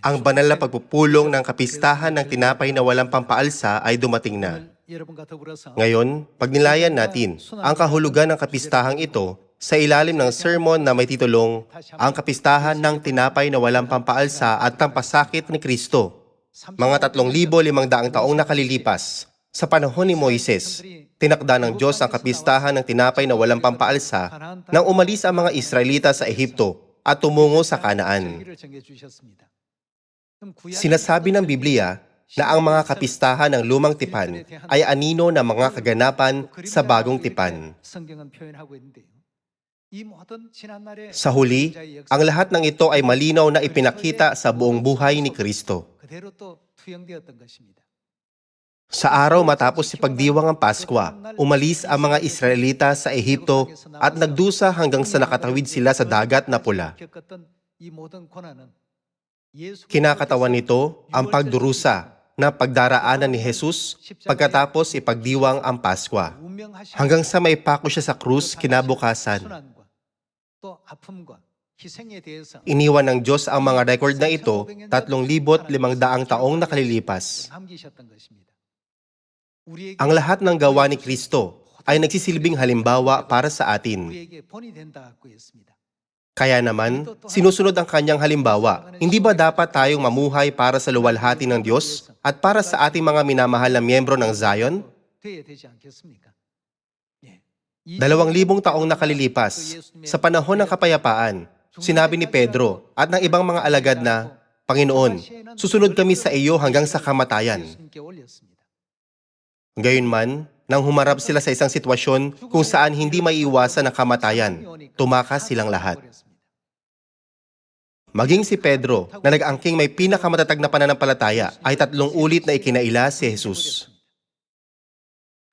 Ang banal na pagpupulong ng kapistahan ng tinapay na walang pampaalsa ay dumating na. Ngayon, pagnilayan natin ang kahulugan ng kapistahang ito sa ilalim ng sermon na may titulong Ang Kapistahan ng Tinapay na Walang Pampaalsa at Tampasakit ni Kristo. Mga 3,500 taong nakalilipas, sa panahon ni Moises, tinakda ng Diyos ang kapistahan ng tinapay na walang pampaalsa nang umalis ang mga Israelita sa Ehipto at tumungo sa Kanaan. Sinasabi ng Biblia na ang mga kapistahan ng lumang tipan ay anino ng mga kaganapan sa bagong tipan. Sa huli, ang lahat ng ito ay malinaw na ipinakita sa buong buhay ni Kristo. Sa araw matapos si pagdiwang ang Pasko, umalis ang mga Israelita sa Ehipto at nagdusa hanggang sa nakatawid sila sa dagat na pula. Kinakatawan nito ang pagdurusa na pagdaraanan ni Jesus pagkatapos ipagdiwang ang Paskwa hanggang sa maipako siya sa krus kinabukasan. Iniwan ng Diyos ang mga record na ito 3,500 taong nakalilipas. Ang lahat ng gawa ni Kristo ay nagsisilbing halimbawa para sa atin. Kaya naman, sinusunod ang kanyang halimbawa. Hindi ba dapat tayong mamuhay para sa luwalhati ng Diyos at para sa ating mga minamahal na miyembro ng Zion? Dalawang libong taong nakalilipas, sa panahon ng kapayapaan, sinabi ni Pedro at ng ibang mga alagad na, Panginoon, susunod kami sa iyo hanggang sa kamatayan. Gayunman, nang humarap sila sa isang sitwasyon kung saan hindi maiiwasan ang kamatayan. Tumakas silang lahat. Maging si Pedro na nag-angking may pinakamatatag na pananampalataya ay tatlong ulit na ikinaila si Jesus.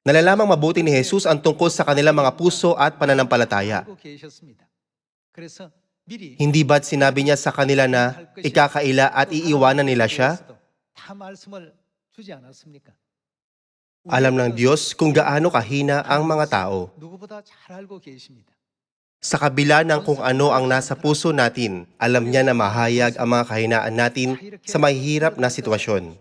Nalalamang mabuti ni Jesus ang tungkol sa kanilang mga puso at pananampalataya. Hindi ba't sinabi niya sa kanila na ikakaila at iiwanan nila siya? Alam ng Diyos kung gaano kahina ang mga tao. Sa kabila ng kung ano ang nasa puso natin, alam niya na mahayag ang mga kahinaan natin sa may hirap na sitwasyon.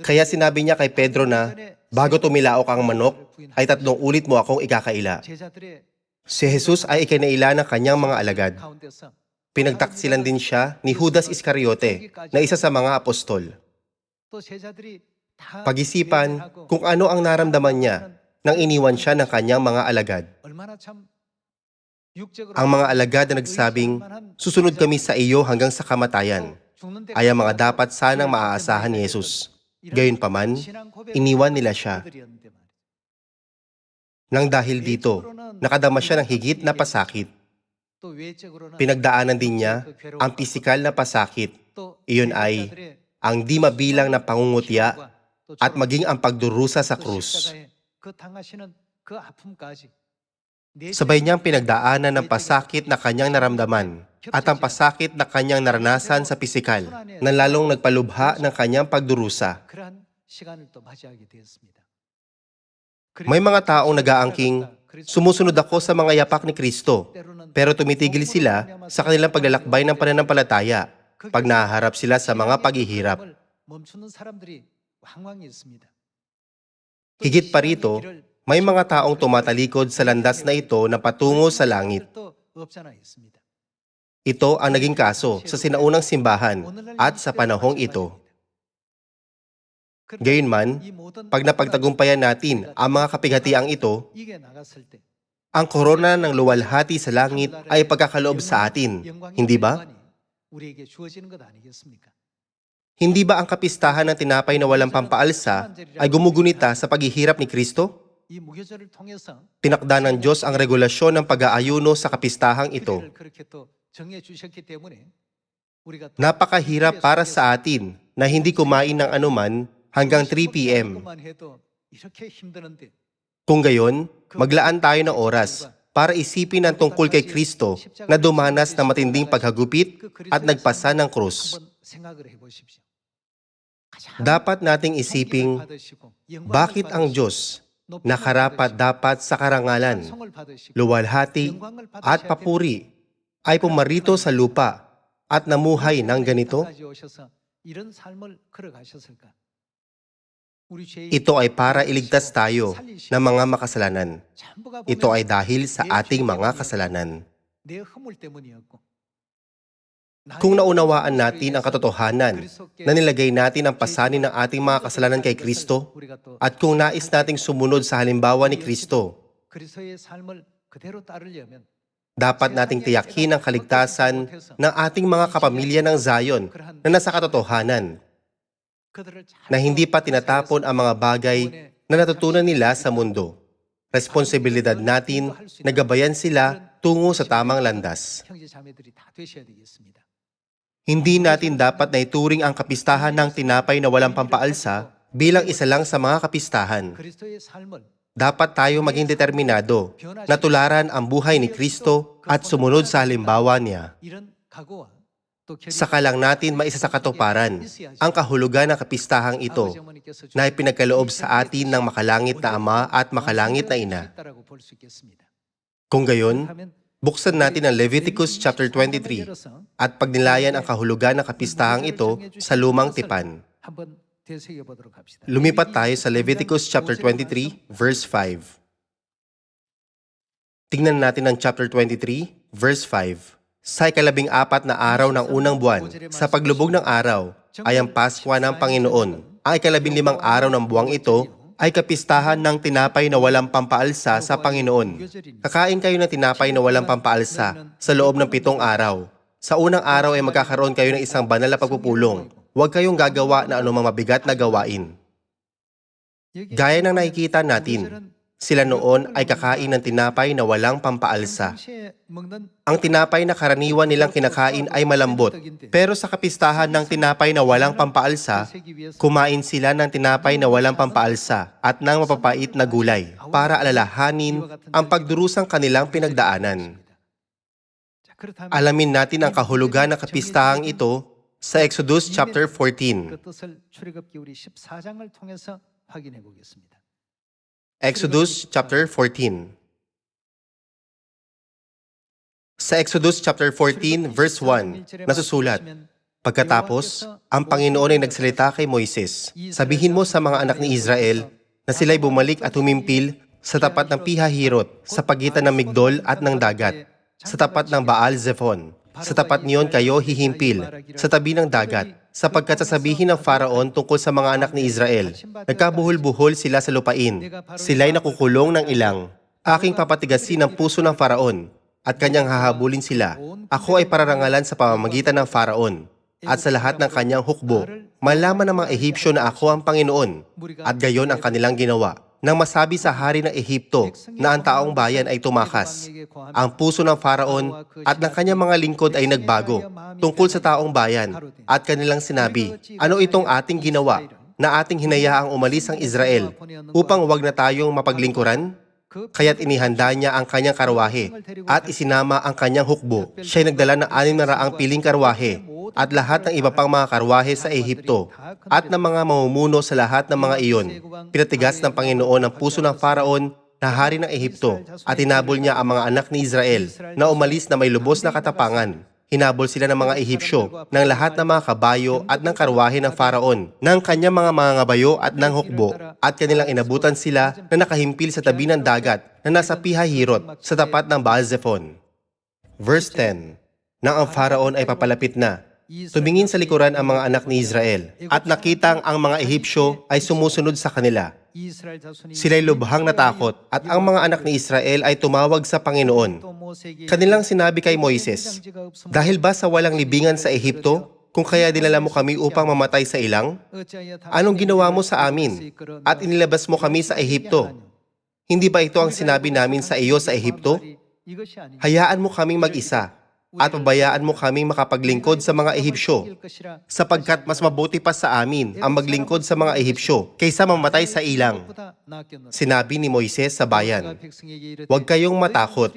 Kaya sinabi niya kay Pedro na, bago tumilaok ang manok, ay tatlong ulit mo akong ikakaila. Si Jesus ay ikinaila ng kanyang mga alagad. Pinagtaksilan din siya ni Judas Iscariote, na isa sa mga apostol pag-isipan kung ano ang naramdaman niya nang iniwan siya ng kanyang mga alagad. Ang mga alagad na nagsabing, susunod kami sa iyo hanggang sa kamatayan, ay ang mga dapat sanang maaasahan ni Jesus. Gayunpaman, iniwan nila siya. Nang dahil dito, nakadama siya ng higit na pasakit. Pinagdaanan din niya ang pisikal na pasakit. Iyon ay ang di mabilang na pangungutya at maging ang pagdurusa sa krus. Sabay niyang pinagdaanan ng pasakit na kanyang naramdaman at ang pasakit na kanyang naranasan sa pisikal na lalong nagpalubha ng kanyang pagdurusa. May mga taong nag-aangking, sumusunod ako sa mga yapak ni Kristo, pero tumitigil sila sa kanilang paglalakbay ng pananampalataya pag nahaharap sila sa mga paghihirap. Higit pa rito, may mga taong tumatalikod sa landas na ito na patungo sa langit. Ito ang naging kaso sa sinaunang simbahan at sa panahong ito. Gayunman, pag napagtagumpayan natin ang mga kapighatiang ito, ang korona ng luwalhati sa langit ay pagkakaloob sa atin, hindi ba? Hindi ba ang kapistahan ng tinapay na walang pampaalsa ay gumugunita sa paghihirap ni Kristo? Tinakda ng Diyos ang regulasyon ng pag-aayuno sa kapistahang ito. Napakahirap para sa atin na hindi kumain ng anuman hanggang 3 p.m. Kung gayon, maglaan tayo ng oras para isipin ang tungkol kay Kristo na dumanas ng matinding paghagupit at nagpasa ng krus dapat nating isiping bakit ang Diyos nakarapat dapat sa karangalan, luwalhati at papuri ay pumarito sa lupa at namuhay ng ganito? Ito ay para iligtas tayo ng mga makasalanan. Ito ay dahil sa ating mga kasalanan kung naunawaan natin ang katotohanan na nilagay natin ang pasanin ng ating mga kasalanan kay Kristo at kung nais nating sumunod sa halimbawa ni Kristo, dapat nating tiyakin ang kaligtasan ng ating mga kapamilya ng Zion na nasa katotohanan, na hindi pa tinatapon ang mga bagay na natutunan nila sa mundo. Responsibilidad natin na gabayan sila tungo sa tamang landas. Hindi natin dapat na ituring ang kapistahan ng tinapay na walang pampaalsa bilang isa lang sa mga kapistahan. Dapat tayo maging determinado na tularan ang buhay ni Kristo at sumunod sa halimbawa niya. Saka lang natin maisasakatuparan ang kahulugan ng kapistahang ito na ipinagkaloob sa atin ng makalangit na Ama at makalangit na Ina. Kung gayon, Buksan natin ang Leviticus chapter 23 at pagnilayan ang kahulugan ng kapistahang ito sa lumang tipan. Lumipat tayo sa Leviticus chapter 23 verse 5. Tingnan natin ang chapter 23 verse 5. Sa ikalabing apat na araw ng unang buwan, sa paglubog ng araw, ay ang Paskwa ng Panginoon. Ang ikalabing limang araw ng buwang ito ay kapistahan ng tinapay na walang pampaalsa sa Panginoon. Kakain kayo ng tinapay na walang pampaalsa sa loob ng pitong araw. Sa unang araw ay magkakaroon kayo ng isang banal na pagpupulong. Huwag kayong gagawa na anumang mabigat na gawain. Gaya ng nakikita natin, sila noon ay kakain ng tinapay na walang pampaalsa. Ang tinapay na karaniwan nilang kinakain ay malambot, pero sa kapistahan ng tinapay na walang pampaalsa, kumain sila ng tinapay na walang pampaalsa at ng mapapait na gulay para alalahanin ang pagdurusang kanilang pinagdaanan. Alamin natin ang kahulugan ng kapistahang ito sa Exodus chapter 14. Exodus chapter 14. Sa Exodus chapter 14 verse 1, nasusulat, Pagkatapos, ang Panginoon ay nagsalita kay Moises, Sabihin mo sa mga anak ni Israel na sila'y bumalik at humimpil sa tapat ng Pihahirot sa pagitan ng Migdol at ng dagat, sa tapat ng Baal Zephon. Sa tapat niyon kayo hihimpil, sa tabi ng dagat, sapagkat sasabihin ng Faraon tungkol sa mga anak ni Israel. Nagkabuhol-buhol sila sa lupain. Sila'y nakukulong ng ilang. Aking papatigasin ang puso ng Faraon at kanyang hahabulin sila. Ako ay pararangalan sa pamamagitan ng Faraon at sa lahat ng kanyang hukbo. Malaman ng mga Ehipsyo na ako ang Panginoon at gayon ang kanilang ginawa. Nang masabi sa hari ng Ehipto na ang taong bayan ay tumakas, ang puso ng Faraon at ng kanyang mga lingkod ay nagbago tungkol sa taong bayan at kanilang sinabi, Ano itong ating ginawa na ating hinayaang umalis ang Israel upang wag na tayong mapaglingkuran? Kaya't inihanda niya ang kanyang karwahe at isinama ang kanyang hukbo. Siya'y nagdala ng anim na raang piling karwahe at lahat ng iba pang mga karwahe sa Ehipto at ng mga mamumuno sa lahat ng mga iyon. Pinatigas ng Panginoon ang puso ng Faraon na hari ng Ehipto at hinabol niya ang mga anak ni Israel na umalis na may lubos na katapangan. Hinabol sila ng mga Ehipsyo, ng lahat ng mga kabayo at ng karwahe ng Faraon, ng kanyang mga mangabayo at ng hukbo, at kanilang inabutan sila na nakahimpil sa tabi ng dagat na nasa Pihahirot sa tapat ng Baal Zephon. Verse 10 Nang ang Faraon ay papalapit na, tumingin sa likuran ang mga anak ni Israel, at nakitang ang mga Ehipsyo ay sumusunod sa kanila. Sila'y lubhang natakot, at ang mga anak ni Israel ay tumawag sa Panginoon. Kanilang sinabi kay Moises, Dahil ba sa walang libingan sa Ehipto, kung kaya dinala mo kami upang mamatay sa ilang? Anong ginawa mo sa amin? At inilabas mo kami sa Ehipto? Hindi ba ito ang sinabi namin sa iyo sa Ehipto? Hayaan mo kaming mag-isa at pabayaan mo kaming makapaglingkod sa mga Ehipsyo sapagkat mas mabuti pa sa amin ang maglingkod sa mga Ehipsyo kaysa mamatay sa ilang. Sinabi ni Moises sa bayan, Huwag kayong matakot,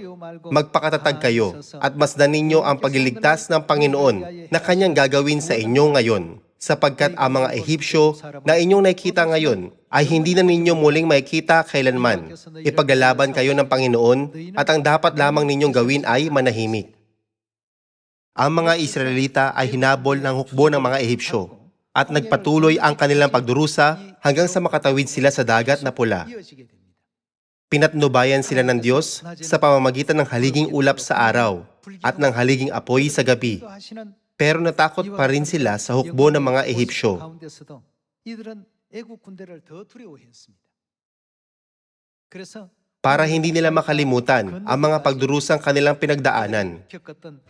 magpakatatag kayo at masdan ninyo ang pagliligtas ng Panginoon na kanyang gagawin sa inyo ngayon sapagkat ang mga Ehipsyo na inyong nakikita ngayon ay hindi na ninyo muling makikita kailanman. Ipaglalaban kayo ng Panginoon at ang dapat lamang ninyong gawin ay manahimik ang mga Israelita ay hinabol ng hukbo ng mga Ehipsyo at nagpatuloy ang kanilang pagdurusa hanggang sa makatawid sila sa dagat na pula. 이어지게 됩니다. Pinatnubayan sila ng Diyos sa pamamagitan ng haliging ulap sa araw at ng haliging apoy sa gabi. 하시는 Pero natakot pa rin sila sa hukbo ng mga Ehipsyo. 가운데서도 이들은 애국 군대를 더 두려워했습니다. 그래서 para hindi nila makalimutan ang mga pagdurusang kanilang pinagdaanan.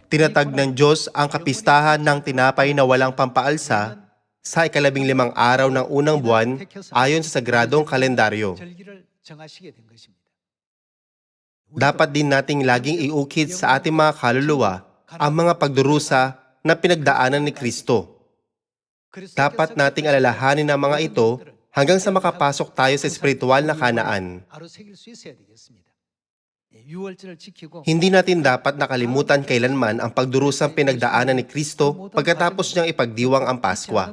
Tinatag ng Diyos ang kapistahan ng tinapay na walang pampaalsa sa ikalabing limang araw ng unang buwan ayon sa sagradong kalendaryo. Dapat din nating laging iukit sa ating mga kaluluwa ang mga pagdurusa na pinagdaanan ni Kristo. Dapat nating alalahanin ang mga ito hanggang sa makapasok tayo sa espiritual na kanaan. Hindi natin dapat nakalimutan kailanman ang pagdurusang pinagdaanan ni Kristo pagkatapos niyang ipagdiwang ang Paskwa.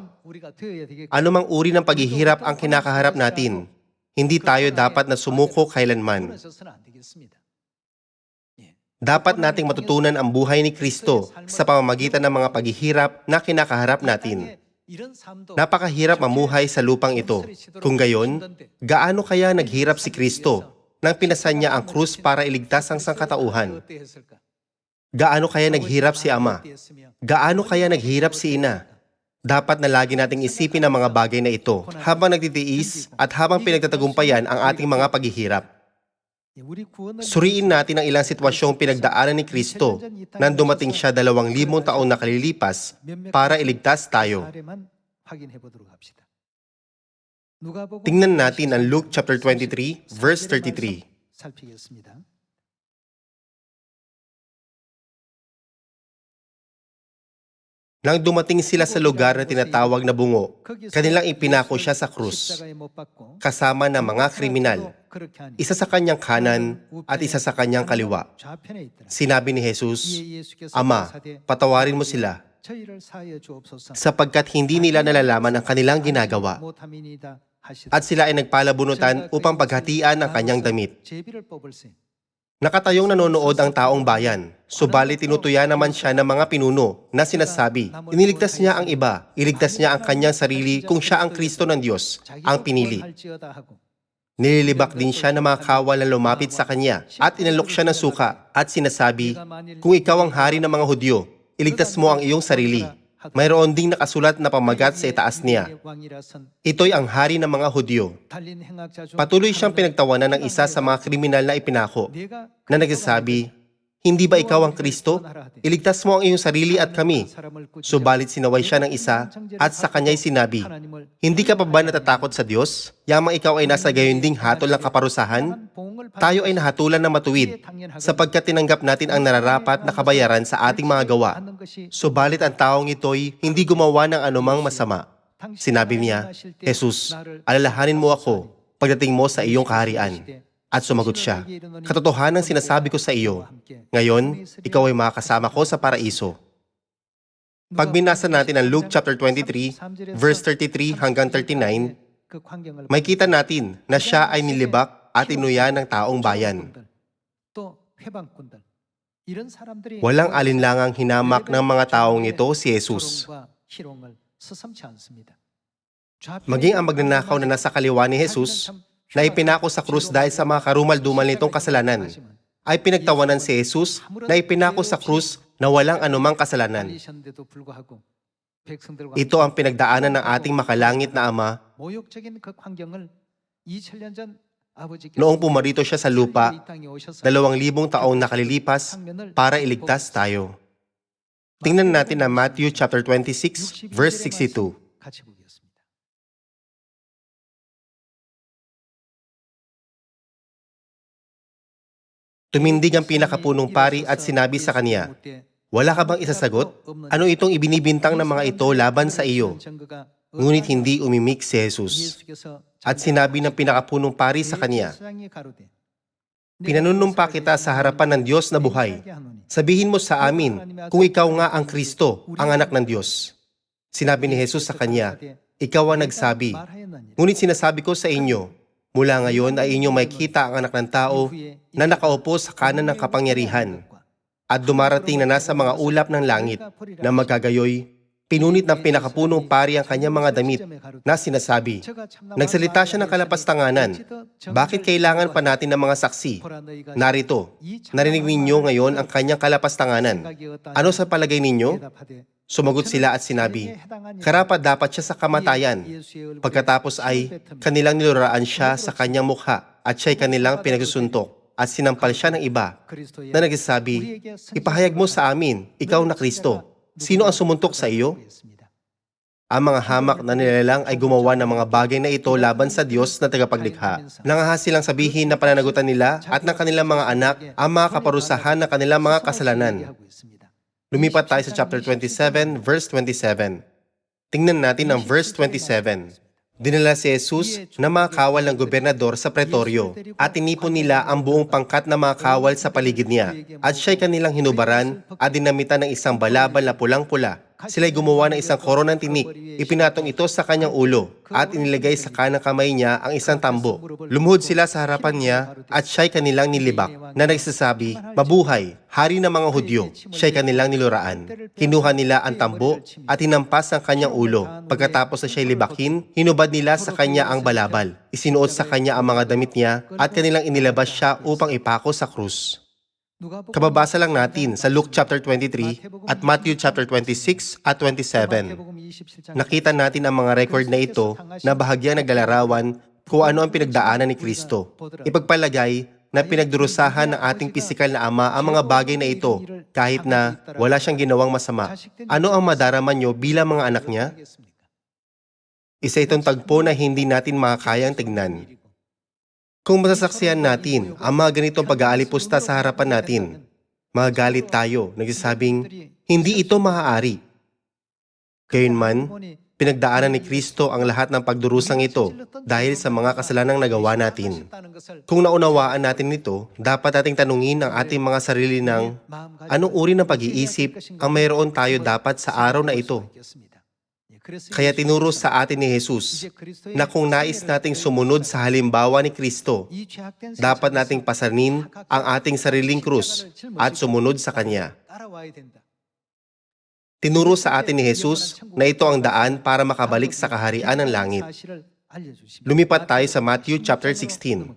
Anumang uri ng paghihirap ang kinakaharap natin, hindi tayo dapat na sumuko kailanman. Dapat nating matutunan ang buhay ni Kristo sa pamamagitan ng mga paghihirap na kinakaharap natin. Napakahirap mamuhay sa lupang ito. Kung gayon, gaano kaya naghirap si Kristo nang pinasan niya ang krus para iligtas ang sangkatauhan? Gaano kaya naghirap si Ama? Gaano kaya naghirap si Ina? Dapat na lagi nating isipin ang mga bagay na ito habang nagtitiis at habang pinagtatagumpayan ang ating mga paghihirap. Suriin natin ang ilang sitwasyong pinagdaanan ni Kristo nang dumating siya dalawang limong taon na kalilipas para iligtas tayo. Tingnan natin ang Luke chapter 23, verse 33. Nang dumating sila sa lugar na tinatawag na bungo, kanilang ipinako siya sa krus, kasama ng mga kriminal, isa sa kanyang kanan at isa sa kanyang kaliwa. Sinabi ni Jesus, Ama, patawarin mo sila, sapagkat hindi nila nalalaman ang kanilang ginagawa. At sila ay nagpalabunutan upang paghatian ang kanyang damit. Nakatayong nanonood ang taong bayan, subalit tinutuya naman siya ng mga pinuno na sinasabi, iniligtas niya ang iba, iligtas niya ang kanyang sarili kung siya ang Kristo ng Diyos, ang pinili. Nililibak din siya ng mga kawal na lumapit sa kanya at inalok siya ng suka at sinasabi, Kung ikaw ang hari ng mga Hudyo, iligtas mo ang iyong sarili. Mayroon ding nakasulat na pamagat sa itaas niya. Ito'y ang hari ng mga Hudyo. Patuloy siyang pinagtawanan ng isa sa mga kriminal na ipinako na nagsasabi, Hindi ba ikaw ang Kristo? Iligtas mo ang iyong sarili at kami. Subalit sinaway siya ng isa at sa kanya'y sinabi, Hindi ka pa ba natatakot sa Diyos? Yamang ikaw ay nasa gayon ding hatol ng kaparusahan? Tayo ay nahatulan na matuwid sapagkat tinanggap natin ang nararapat na kabayaran sa ating mga gawa. Subalit ang taong ito'y hindi gumawa ng anumang masama. Sinabi niya, Jesus, alalahanin mo ako pagdating mo sa iyong kaharian. At sumagot siya, Katotohanan sinasabi ko sa iyo, ngayon, ikaw ay makakasama ko sa paraiso. Pag binasa natin ang Luke chapter 23, verse 33 hanggang 39, may kita natin na siya ay nilibak at inuya ng taong bayan. Walang alinlangang hinamak ng mga taong ito si Jesus. Maging ang magnanakaw na nasa kaliwa ni Jesus, na ipinako sa krus dahil sa mga karumal-dumal nitong kasalanan, ay pinagtawanan si Jesus na ipinako sa krus na walang anumang kasalanan. Ito ang pinagdaanan ng ating makalangit na Ama Noong pumarito siya sa lupa, dalawang libong taong nakalilipas para iligtas tayo. Tingnan natin na Matthew chapter 26, verse 62. Tumindig ang pinakapunong pari at sinabi sa kanya, Wala ka bang isasagot? Ano itong ibinibintang ng mga ito laban sa iyo? Ngunit hindi umimik si Jesus. At sinabi ng pinakapunong pari sa kanya, Pinanunumpa kita sa harapan ng Diyos na buhay. Sabihin mo sa amin kung ikaw nga ang Kristo, ang anak ng Diyos. Sinabi ni Jesus sa kanya, Ikaw ang nagsabi. Ngunit sinasabi ko sa inyo, mula ngayon ay inyong makita ang anak ng tao na nakaupo sa kanan ng kapangyarihan at dumarating na nasa mga ulap ng langit na magagayoy, pinunit ng pinakapunong pari ang kanyang mga damit na sinasabi, Nagsalita siya ng kalapastanganan. Bakit kailangan pa natin ng mga saksi? Narito, narinig ninyo ngayon ang kanyang kalapastanganan. Ano sa palagay ninyo? Sumagot sila at sinabi, Karapat dapat siya sa kamatayan. Pagkatapos ay, kanilang niluraan siya sa kanyang mukha at siya'y kanilang pinagsusuntok at sinampal siya ng iba na nagsasabi, Ipahayag mo sa amin, ikaw na Kristo. Sino ang sumuntok sa iyo? Ang mga hamak na nilalang ay gumawa ng mga bagay na ito laban sa Diyos na tagapaglikha. Nangahas silang sabihin na pananagutan nila at ng kanilang mga anak ang mga kaparusahan ng kanilang mga kasalanan. Lumipat tayo sa chapter 27, verse 27. Tingnan natin ang verse 27. Dinala si Jesus na mga kawal ng gobernador sa pretoryo at tinipon nila ang buong pangkat na mga kawal sa paligid niya. At siya'y kanilang hinubaran at dinamitan ng isang balabal na pulang-pula. Sila'y gumawa ng isang koronang tinik. Ipinatong ito sa kanyang ulo at inilagay sa kanang kamay niya ang isang tambo. Lumuhod sila sa harapan niya at siya'y kanilang nilibak na nagsasabi, Mabuhay, hari ng mga Hudyo. Siya'y kanilang niluraan. Kinuha nila ang tambo at hinampas ang kanyang ulo. Pagkatapos na siya'y libakin, hinubad nila sa kanya ang balabal. Isinuot sa kanya ang mga damit niya at kanilang inilabas siya upang ipako sa krus. Kababasa lang natin sa Luke chapter 23 at Matthew chapter 26 at 27. Nakita natin ang mga record na ito na bahagyang naglalarawan kung ano ang pinagdaanan ni Kristo. Ipagpalagay na pinagdurusahan ng ating pisikal na ama ang mga bagay na ito kahit na wala siyang ginawang masama. Ano ang madarama nyo bilang mga anak niya? Isa itong tagpo na hindi natin makakayang tignan. Kung masasaksihan natin ang mga ganitong pag-aalipusta sa harapan natin, magalit tayo, nagsasabing, hindi ito maaari. Gayunman, pinagdaanan ni Kristo ang lahat ng pagdurusang ito dahil sa mga kasalanang nagawa natin. Kung naunawaan natin ito, dapat nating tanungin ang ating mga sarili ng anong uri ng pag-iisip ang mayroon tayo dapat sa araw na ito. Kaya tinuro sa atin ni Jesus na kung nais nating sumunod sa halimbawa ni Kristo, dapat nating pasanin ang ating sariling krus at sumunod sa Kanya. Tinuro sa atin ni Jesus na ito ang daan para makabalik sa kaharian ng langit. Lumipat tayo sa Matthew chapter 16.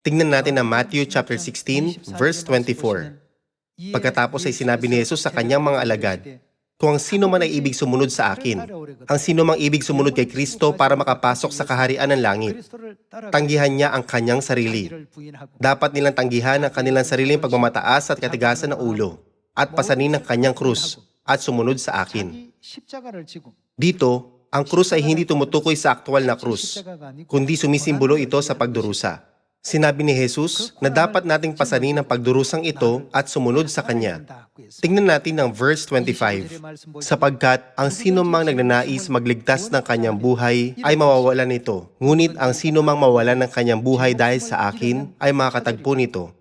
Tingnan natin ang Matthew chapter 16, verse 24. Pagkatapos ay sinabi ni Jesus sa kanyang mga alagad, Kung ang sino man ay ibig sumunod sa akin, ang sino mang ibig sumunod kay Kristo para makapasok sa kaharian ng langit, tanggihan niya ang kanyang sarili. Dapat nilang tanggihan ang kanilang sariling pagmamataas at katigasan ng ulo, at pasanin ang kanyang krus, at sumunod sa akin. Dito, ang krus ay hindi tumutukoy sa aktwal na krus, kundi sumisimbolo ito sa pagdurusa. Sinabi ni Jesus na dapat nating pasanin ang pagdurusang ito at sumunod sa Kanya. Tingnan natin ang verse 25. Sapagkat ang sino mang nagnanais magligtas ng kanyang buhay ay mawawalan nito. Ngunit ang sino mang mawalan ng kanyang buhay dahil sa akin ay makakatagpo nito.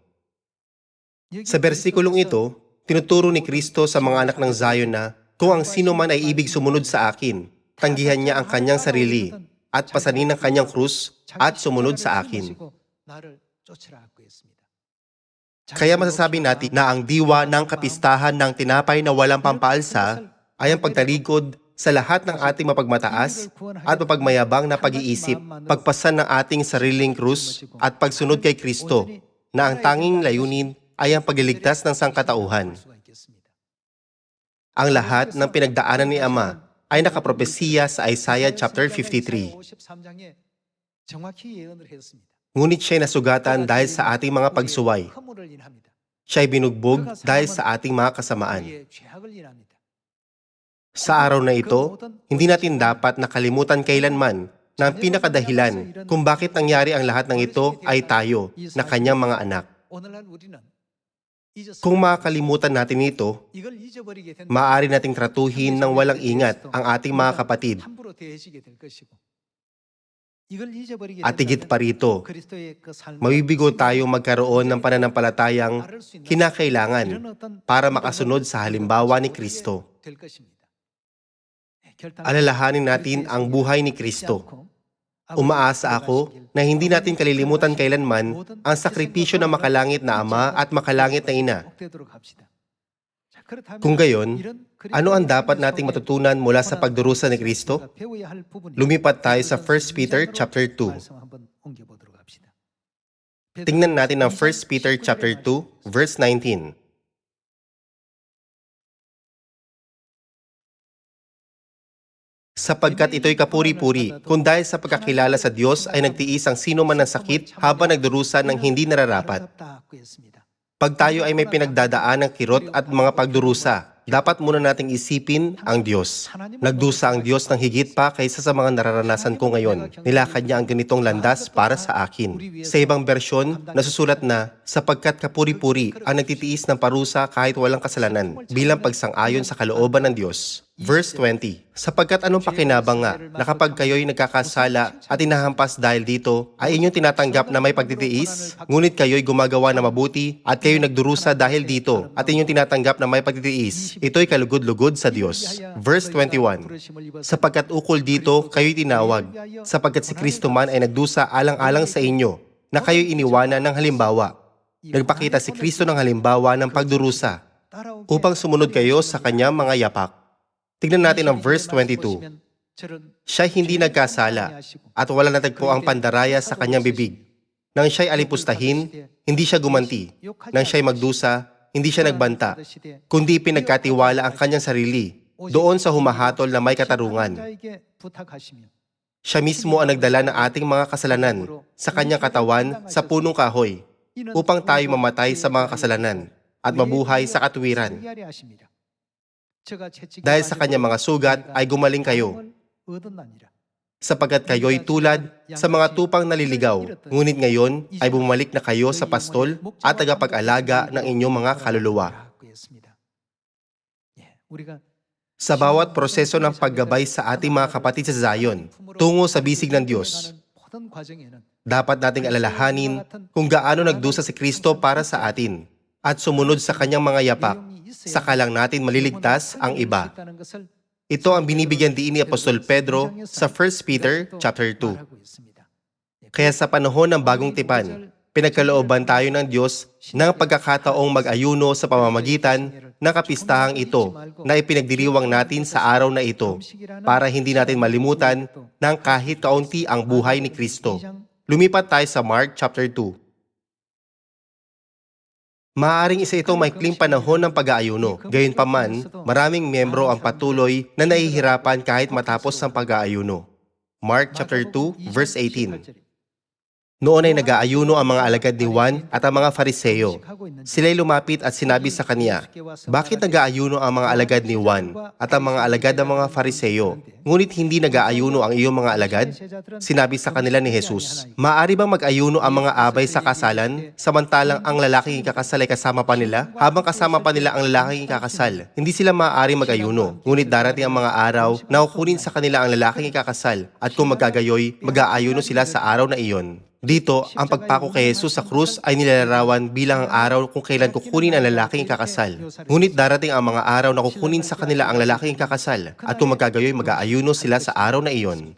Sa bersikulong ito, tinuturo ni Kristo sa mga anak ng Zion na kung ang sino man ay ibig sumunod sa akin, tanggihan niya ang kanyang sarili at pasanin ang kanyang krus at sumunod sa akin. Kaya masasabi natin na ang diwa ng kapistahan ng tinapay na walang pampaalsa ay ang pagtalikod sa lahat ng ating mapagmataas at mapagmayabang na pag-iisip, pagpasan ng ating sariling krus at pagsunod kay Kristo na ang tanging layunin ay ang pagliligtas ng sangkatauhan. Ang lahat ng pinagdaanan ni Ama ay nakapropesiya sa Isaiah chapter 53. Ngunit siya'y nasugatan dahil sa ating mga pagsuway. Siya'y binugbog dahil sa ating mga kasamaan. Sa araw na ito, hindi natin dapat nakalimutan kailanman na ang pinakadahilan kung bakit nangyari ang lahat ng ito ay tayo na kanyang mga anak. Kung makakalimutan natin ito, maaari nating tratuhin ng walang ingat ang ating mga kapatid. At higit pa rito, mabibigo tayong magkaroon ng pananampalatayang kinakailangan para makasunod sa halimbawa ni Kristo. Alalahanin natin ang buhay ni Kristo. Umaasa ako na hindi natin kalilimutan kailanman ang sakripisyo ng makalangit na Ama at makalangit na Ina. Kung gayon, ano ang dapat nating matutunan mula sa pagdurusa ni Kristo? Lumipat tayo sa 1 Peter chapter 2. Tingnan natin ang 1 Peter chapter 2 verse 19. Sapagkat ito'y kapuri-puri, kung dahil sa pagkakilala sa Diyos ay nagtiis ang sino man ng sakit habang nagdurusa ng hindi nararapat. Pag tayo ay may pinagdadaan ng kirot at mga pagdurusa, dapat muna nating isipin ang Diyos. Nagdusa ang Diyos ng higit pa kaysa sa mga nararanasan ko ngayon. Nilakad niya ang ganitong landas para sa akin. Sa ibang bersyon, nasusulat na, sapagkat kapuri-puri ang nagtitiis ng parusa kahit walang kasalanan, bilang pagsang-ayon sa kalooban ng Diyos. Verse 20, Sapagkat anong pakinabang nga na kapag kayo'y nagkakasala at inahampas dahil dito, ay inyong tinatanggap na may pagtitiis? Ngunit kayo'y gumagawa na mabuti at kayo'y nagdurusa dahil dito at inyong tinatanggap na may pagtitiis. Ito'y kalugod-lugod sa Diyos. Verse 21, Sapagkat ukol dito kayo'y tinawag, sapagkat si Kristo man ay nagdusa alang-alang sa inyo, na kayo'y iniwanan ng halimbawa. Nagpakita si Kristo ng halimbawa ng pagdurusa upang sumunod kayo sa kanyang mga yapak. Tignan natin ang verse 22. Siya hindi nagkasala at wala natagpo ang pandaraya sa kanyang bibig. Nang siya'y alipustahin, hindi siya gumanti. Nang siya'y magdusa, hindi siya nagbanta, kundi pinagkatiwala ang kanyang sarili doon sa humahatol na may katarungan. Siya mismo ang nagdala ng ating mga kasalanan sa kanyang katawan sa punong kahoy upang tayo mamatay sa mga kasalanan at mabuhay sa katuwiran. Dahil sa kanyang mga sugat ay gumaling kayo, sapagkat kayo'y tulad sa mga tupang naliligaw, ngunit ngayon ay bumalik na kayo sa pastol at tagapag-alaga ng inyong mga kaluluwa. Sa bawat proseso ng paggabay sa ating mga kapatid sa Zion, tungo sa bisig ng Diyos, dapat nating alalahanin kung gaano nagdusa si Kristo para sa atin at sumunod sa kanyang mga yapak, saka lang natin maliligtas ang iba. Ito ang binibigyan diin ni Apostol Pedro sa 1 Peter chapter 2. Kaya sa panahon ng bagong tipan, pinagkalooban tayo ng Diyos ng pagkakataong mag-ayuno sa pamamagitan ng kapistahang ito na ipinagdiriwang natin sa araw na ito para hindi natin malimutan ng kahit kaunti ang buhay ni Kristo. Lumipat tayo sa Mark chapter 2. Maaring isa itong maikling panahon ng pag-aayuno. Gayunpaman, maraming miyembro ang patuloy na nahihirapan kahit matapos ang pag-aayuno. Mark chapter 2 verse 18. Noon ay nag-aayuno ang mga alagad ni Juan at ang mga fariseyo. Sila'y lumapit at sinabi sa kanya, Bakit nag-aayuno ang mga alagad ni Juan at ang mga alagad ng mga fariseyo, ngunit hindi nag-aayuno ang iyong mga alagad? Sinabi sa kanila ni Jesus, Maari bang mag-ayuno ang mga abay sa kasalan, samantalang ang lalaking ikakasal ay kasama pa nila? Habang kasama pa nila ang lalaking ikakasal, hindi sila maaari mag-ayuno. Ngunit darating ang mga araw na kukunin sa kanila ang lalaking ikakasal, at kung magagayoy, mag-aayuno sila sa araw na iyon. Dito, ang pagpako kay Jesus sa krus ay nilalarawan bilang ang araw kung kailan kukunin ang lalaking ikakasal. Ngunit darating ang mga araw na kukunin sa kanila ang lalaking ikakasal at kung magkagayoy mag-aayuno sila sa araw na iyon.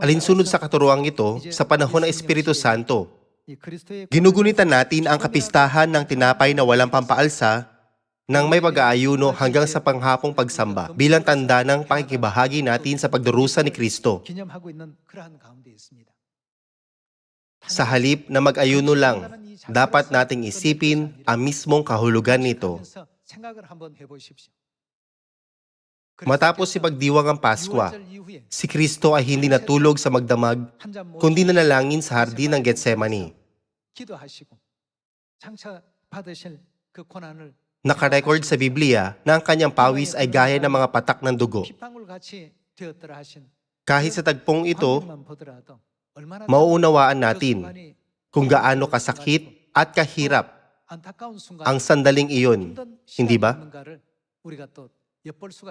Alinsunod sa katuruang ito, sa panahon ng Espiritu Santo, ginugunitan natin ang kapistahan ng tinapay na walang pampaalsa nang may pag-aayuno hanggang sa panghapong pagsamba bilang tanda ng pakikibahagi natin sa pagdurusa ni Kristo. Sa halip na mag-ayuno lang, dapat nating isipin ang mismong kahulugan nito. Matapos si pagdiwang ang Paskwa, si Kristo ay hindi natulog sa magdamag, kundi nanalangin sa hardin ng Getsemani. Nakarecord sa Biblia na ang kanyang pawis ay gaya ng mga patak ng dugo. Kahit sa tagpong ito, mauunawaan natin kung gaano kasakit at kahirap ang sandaling iyon, hindi ba?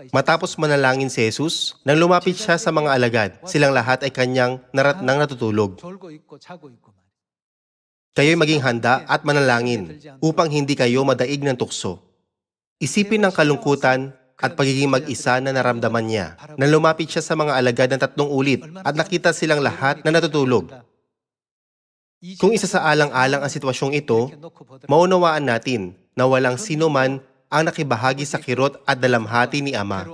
Matapos manalangin si Jesus, nang lumapit siya sa mga alagad, silang lahat ay kanyang naratnang natutulog. Kayo'y maging handa at manalangin upang hindi kayo madaig ng tukso. Isipin ang kalungkutan at pagiging mag-isa na naramdaman niya na lumapit siya sa mga alagad ng tatlong ulit at nakita silang lahat na natutulog. Kung isa sa alang-alang ang sitwasyong ito, maunawaan natin na walang sino man ang nakibahagi sa kirot at dalamhati ni Ama.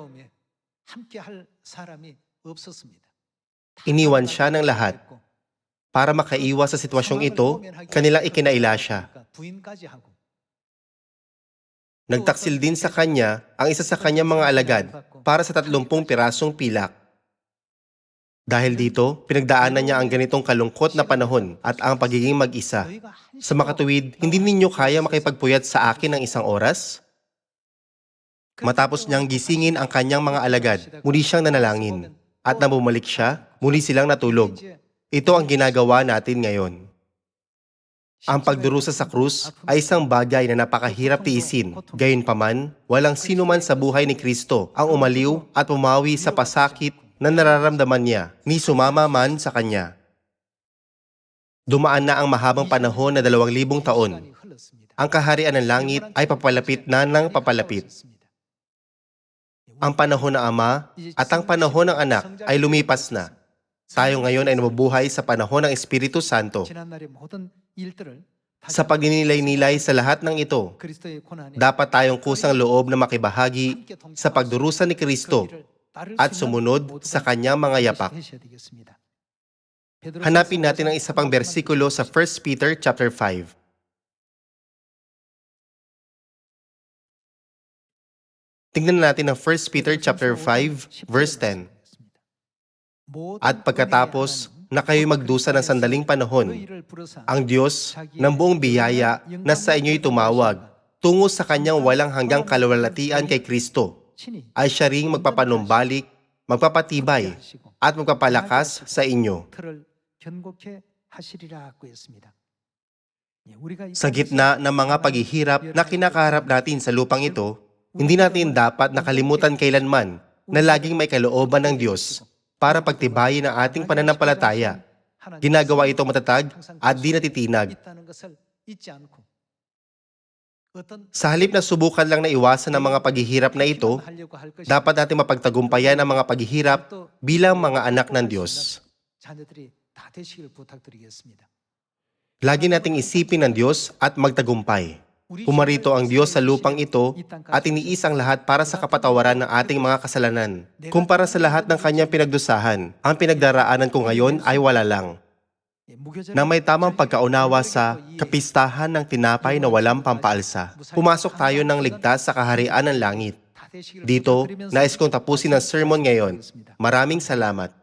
Iniwan siya ng lahat para makaiwas sa sitwasyong ito, kanilang ikinaila siya. Nagtaksil din sa kanya ang isa sa kanyang mga alagad para sa 30 pirasong pilak. Dahil dito, pinagdaanan niya ang ganitong kalungkot na panahon at ang pagiging mag-isa. Sa makatuwid, hindi ninyo kaya makipagpuyat sa akin ng isang oras? Matapos niyang gisingin ang kanyang mga alagad, muli siyang nanalangin. At nang siya, muli silang natulog. Ito ang ginagawa natin ngayon. Ang pagdurusa sa krus ay isang bagay na napakahirap tiisin. Gayunpaman, walang sino man sa buhay ni Kristo ang umaliw at pumawi sa pasakit na nararamdaman niya, ni sumama man sa kanya. Dumaan na ang mahabang panahon na dalawang libong taon. Ang kaharian ng langit ay papalapit na ng papalapit. Ang panahon ng Ama at ang panahon ng Anak ay lumipas na. Tayo ngayon ay nabubuhay sa panahon ng Espiritu Santo. Sa pagninilay-nilay sa lahat ng ito, dapat tayong kusang loob na makibahagi sa pagdurusa ni Kristo at sumunod sa kanyang mga yapak. Hanapin natin ang isa pang bersikulo sa 1 Peter chapter 5. Tingnan natin ang 1 Peter chapter 5 verse 10. At pagkatapos na kayo magdusa ng sandaling panahon, ang Diyos ng buong biyaya na sa inyo'y tumawag tungo sa kanyang walang hanggang kalawalatian kay Kristo. Ay siya ring magpapanumbalik, magpapatibay at magpapalakas sa inyo. Sa gitna ng mga paghihirap na kinakaharap natin sa lupang ito, hindi natin dapat nakalimutan kailanman na laging may kalooban ng Diyos para pagtibayin ang ating pananampalataya. Ginagawa ito matatag at di natitinag. Sa halip na subukan lang na iwasan ang mga paghihirap na ito, dapat natin mapagtagumpayan ang mga paghihirap bilang mga anak ng Diyos. Lagi nating isipin ng Diyos at magtagumpay. Pumarito ang Diyos sa lupang ito at iniis ang lahat para sa kapatawaran ng ating mga kasalanan. Kumpara sa lahat ng kanyang pinagdusahan, ang pinagdaraanan ko ngayon ay wala lang. Na may tamang pagkaunawa sa kapistahan ng tinapay na walang pampaalsa. Pumasok tayo ng ligtas sa kaharian ng langit. Dito, nais kong tapusin ang sermon ngayon. Maraming salamat.